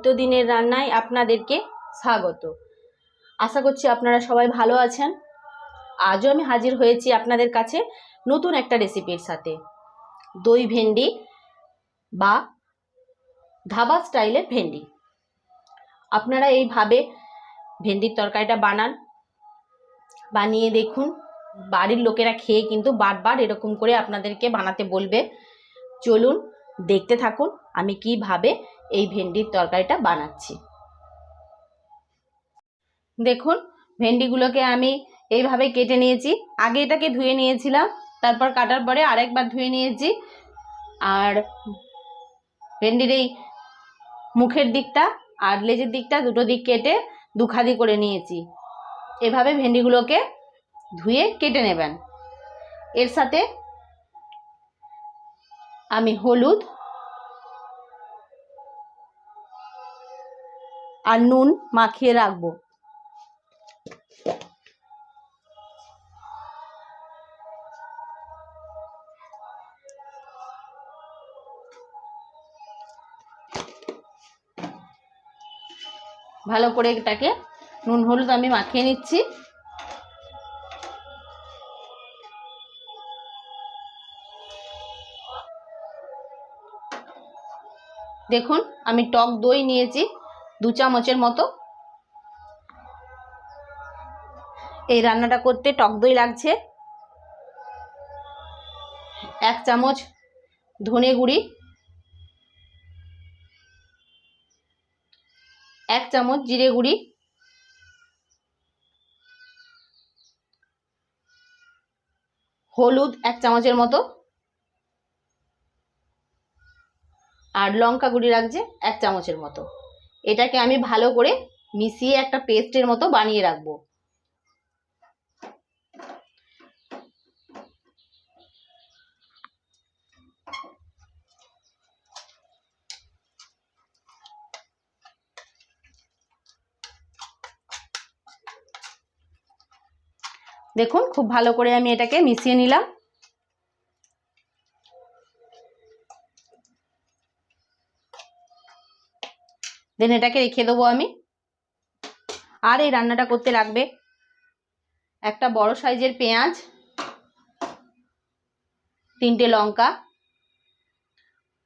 নিত্যদিনের রান্নায় আপনাদেরকে স্বাগত। আশা করছি আপনারা সবাই ভালো আছেন। আজও আমি হাজির হয়েছি আপনাদের কাছে নতুন একটা রেসিপির সাথে। দই ভেন্ডি বা ধাবা স্টাইলের ভেন্ডি। আপনারা এইভাবে ভেন্ডির তরকারিটা বানান, বানিয়ে দেখুন। বাড়ির লোকেরা খেয়ে কিন্তু বারবার এরকম করে আপনাদেরকে বানাতে বলবে। চলুন, দেখতে থাকুন আমি কীভাবে এই ভেন্ডির তরকারিটা বানাচ্ছি। দেখুন, ভেন্ডিগুলোকে আমি এইভাবে কেটে নিয়েছি। আগে এটাকে ধুয়ে নিয়েছিলাম, তারপর কাটার পরে আরেকবার ধুয়ে নিয়েছি। আর ভেন্ডির এই মুখের দিকটা আর লেজের দিকটা দুটো দিক কেটে দুখাদি করে নিয়েছি। এভাবে ভেন্ডিগুলোকে ধুয়ে কেটে নেবেন। এর সাথে আমি হলুদ আর নুন মাখিয়ে রাখব। ভালো করে এটাকে নুন হলুদ আমি মাখিয়ে নিচ্ছি। দেখুন আমি টক দই নিয়েছি। দু চামচের মতো। এই রান্নাটা করতে টক দই লাগছে। এক চামচ ধনে গুঁড়ি। এক চামচ জিরে গুঁড়ি। হলুদ এক চামচের মতো। আর লঙ্কা গুঁড়ি লাগছে এক চামচের মতো। এটাকে আমি ভালো করে মিশিয়ে একটা পেস্টের মতো বানিয়ে রাখব। দেখুন, খুব ভালো করে আমি এটাকে মিশিয়ে নিলাম। দেন এটাকে রেখে দেবো আমি। আর এই রান্নাটা করতে লাগবে একটা বড় সাইজের পেঁয়াজ, তিনটে লঙ্কা,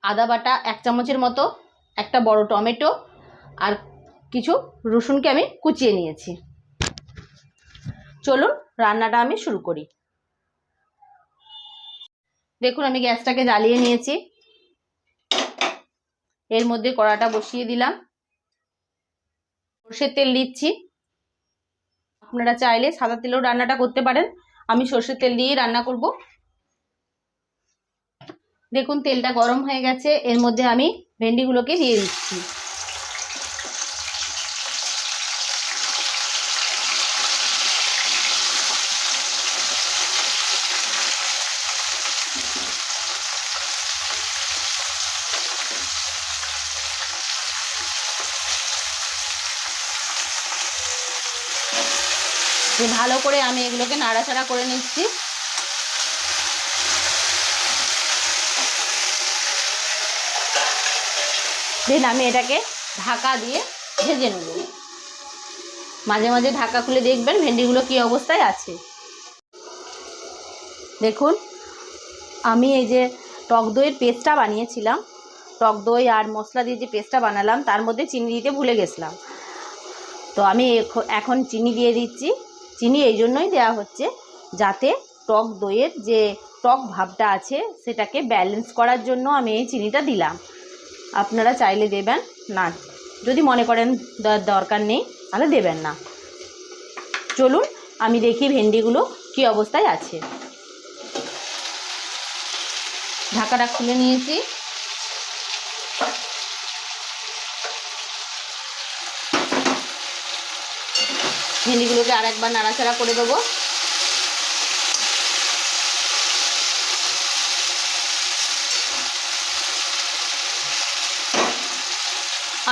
আদা বাটা এক চামচের মতো, একটা বড় টমেটো আর কিছু রসুনকে আমি কুচিয়ে নিয়েছি। চলুন রান্নাটা আমি শুরু করি। দেখুন আমি গ্যাসটাকে জ্বালিয়ে নিয়েছি। এর মধ্যে কড়াটা বসিয়ে দিলাম। সর্ষের তেল দিচ্ছি। আপনারা চাইলে সাদা তেলেও রান্নাটা করতে পারেন। আমি সর্ষের তেল দিয়েই রান্না করব। দেখুন, তেলটা গরম হয়ে গেছে। এর মধ্যে আমি ভেন্ডিগুলোকে দিয়ে দিচ্ছি। ভালো করে আমি এগুলোকে নাড়াচাড়া করে নিচ্ছি। দেন আমি এটাকে ঢাকা দিয়ে ভেজে নেব। মাঝে মাঝে ঢাকা খুলে দেখবেন ভেন্ডিগুলো কি অবস্থায় আছে। দেখুন, আমি এই যে টক দইয়ের পেস্টটা বানিয়েছিলাম, টক দই আর মশলা দিয়ে যে পেস্টটা বানালাম, তার মধ্যে চিনি দিতে ভুলে গেছিলাম। তো আমি এখন চিনি দিয়ে দিচ্ছি। চিনি এই জন্যই দেওয়া হচ্ছে যাতে টক দইয়ের যে টক ভাবটা আছে সেটাকে ব্যালেন্স করার জন্য আমি এই চিনিটা দিলাম। আপনারা চাইলে দেবেন না। যদি মনে করেন দরকার নেই, তাহলে দেবেন না। চলুন আমি দেখি ভেন্ডিগুলো কি অবস্থায় আছে। ঢাকাটা খুলে নিয়েছি। ভেন্ডিগুলোকে আর একবার নাড়াচাড়া করে দেবো।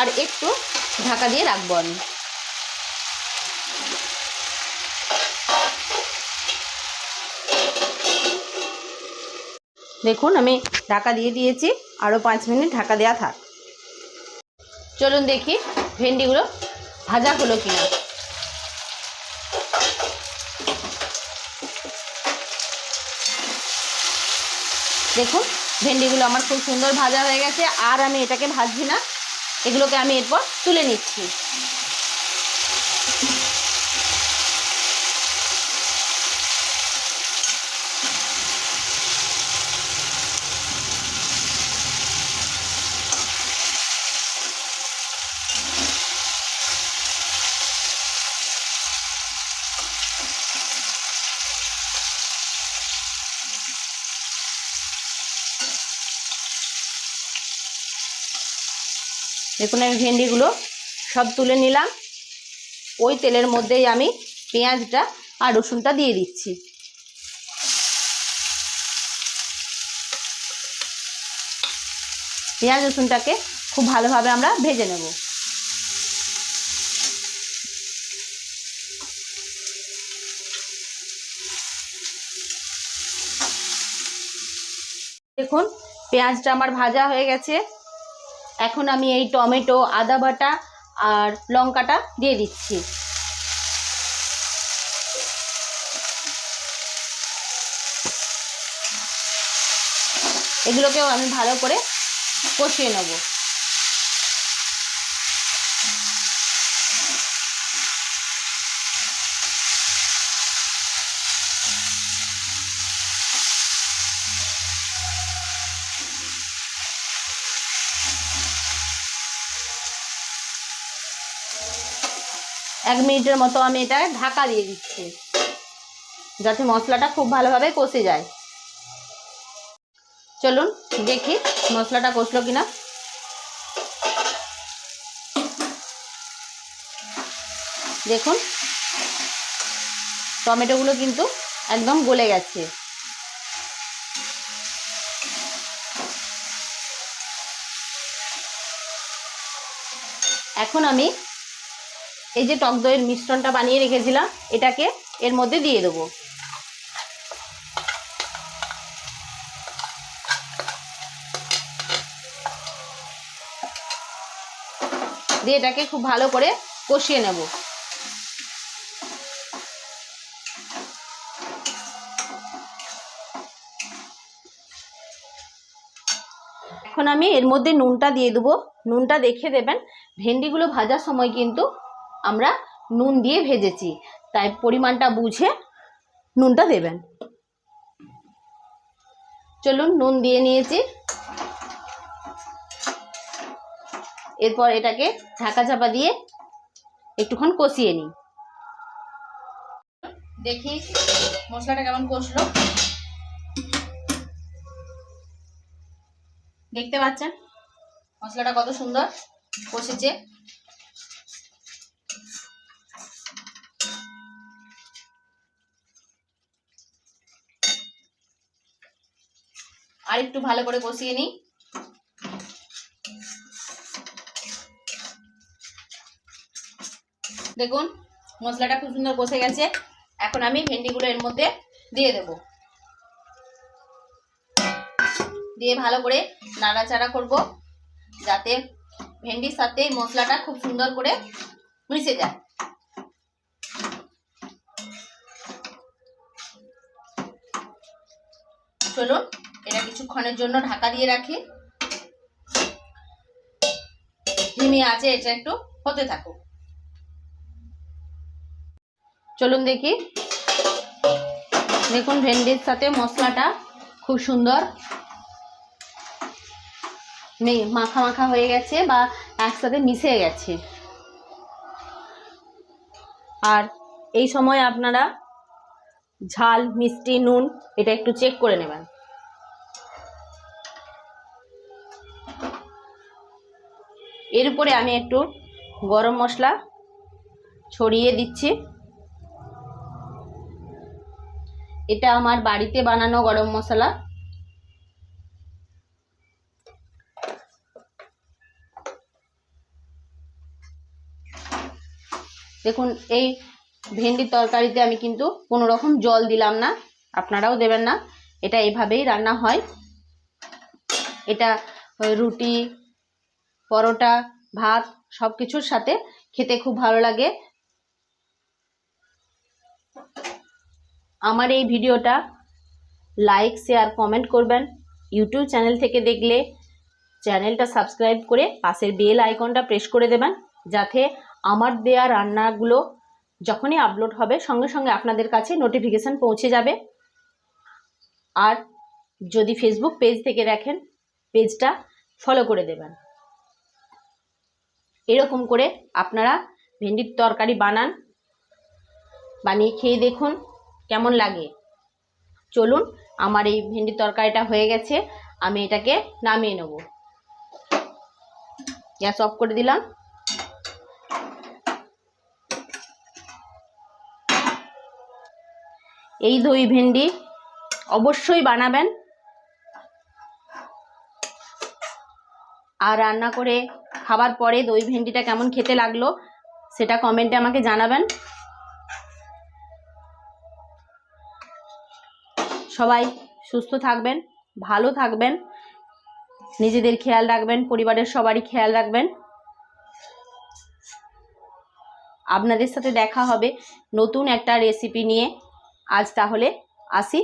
আর একটু ঢাকা দিয়ে রাখব আমি। দেখুন, আমি ঢাকা দিয়ে দিয়েছি। আরও পাঁচ মিনিট ঢাকা দেওয়া থাক। চলুন দেখি ভেন্ডিগুলো ভাজা হলো কিনা। দেখুন, ভেন্ডিগুলো আমার খুব সুন্দর ভাজা হয়ে গেছে, আর আমি এটাকে ভাজছি না। এগুলোকে আমি এরপর তুলে নিচ্ছি। দেখুন আমি ভেন্ডিগুলো সব তুলে নিলাম। ওই তেলের মধ্যেই আমি পেঁয়াজটা আর রসুনটা দিয়ে দিচ্ছি। পেঁয়াজ রসুনটাকে খুব ভালোভাবে আমরা ভেজে নেব। দেখুন, পেঁয়াজটা আমার ভাজা হয়ে গেছে। এখন আমি এই টমেটো, আদা বাটা আর লঙ্কাটা দিয়ে দিচ্ছি। এগুলোকেও আমি ভালো করে কষিয়ে নেব। এক মিনিটের মতো আমি এটা ঢাকা দিয়ে দিচ্ছি, যাতে মশলাটা খুব ভালোভাবে কষে যায়। চলুন দেখি মশলাটা কষলো কিনা। দেখুন, টমেটোগুলো কিন্তু একদম গলে গেছে। এখন আমি এই যে টক দইয়ের মিশ্রণটা বানিয়ে রেখেছিলাম, এটাকে এর মধ্যে দিয়ে দেবো। দিয়ে এটাকে খুব ভালো করে কষিয়ে নেব। এখন আমি এর মধ্যে নুনটা দিয়ে দেবো। নুনটা দেখে দেবেন, ভেন্ডিগুলো ভাজার সময় কিন্তু আমরা নুন দিয়ে ভেজেছি। তাই পরিমাণটা বুঝে নুনটা দেবেন। চলুন, নুন দিয়ে নিয়েছি। এরপর এটাকে ঢাকা চাপা দিয়ে একটুক্ষণ কষিয়ে নিই। দেখি মশলাটা কেমন কষলো। দেখতে পাচ্ছেন মশলাটা কত সুন্দর কষেছে। আর একটু ভালো করে কষিয়ে নিই। দেখুন, মশলাটা খুব সুন্দর কষে গেছে। এখন আমি ভেন্ডিগুলো এর মধ্যে দিয়ে দেব। দিয়ে ভালো করে নাড়াচাড়া করব, যাতে ভেন্ডির সাথে মশলাটা খুব সুন্দর করে মিশে যায়। চলুন এটা কিছুক্ষণের জন্য ঢাকা দিয়ে রাখি। ধিমি আছে, এটা একটু হতে থাকুক। চলুন দেখি। দেখুন ভেন্ডির সাথে মশলাটা খুব সুন্দর। মাখা মাখা হয়ে গেছে বা একসাথে মিশে গেছে। আর এই সময় আপনারা ঝাল, মিষ্টি, নুন এটা একটু চেক করে নেবেন। এর উপরে আমি একটু গরম মশলা ছড়িয়ে দিচ্ছি। এটা আমার বাড়িতে বানানো গরম মশলা। দেখুন, এই ভেন্ডির তরকারিতে আমি কিন্তু কোনো রকম জল দিলাম না, আপনারাও দেবেন না। এটা এভাবেই রান্না হয়। এটা রুটি পরোটা, ভাত সব কিছুর সাথে খেতে খুব ভালো লাগে। আমার এই ভিডিওটা লাইক, শেয়ার, কমেন্ট করবেন। ইউটিউব চ্যানেল থেকে দেখলে চ্যানেলটা সাবস্ক্রাইব করে পাশের বেল আইকনটা প্রেস করে দেবেন, যাতে আমার দেয়া রান্নাগুলো যখনই আপলোড হবে, সঙ্গে সঙ্গে আপনাদের কাছে নোটিফিকেশান পৌঁছে যাবে। আর যদি ফেসবুক পেজ থেকে দেখেন পেজটা ফলো করে দেবেন। এরকম করে আপনারা ভেন্ডির তরকারি বানান, বানিয়ে খেয়ে দেখুন কেমন লাগে। চলুন, আমার এই ভেন্ডির তরকারিটা হয়ে গেছে, আমি এটাকে নামিয়ে নেব। গ্যাস অফ করে দিলাম। এই দই ভেন্ডি অবশ্যই বানাবেন। আর রান্না করে খাবার পরে দই ভেন্ডিটা কেমন খেতে লাগল, সেটা কমেন্টে আমাকে জানাবেন। সবাই সুস্থ থাকবেন, ভালো থাকবেন, নিজেদের খেয়াল রাখবেন, পরিবারের সবারই খেয়াল রাখবেন। আপনাদের সাথে দেখা হবে নতুন একটা রেসিপি নিয়ে। আজ তাহলে আসি।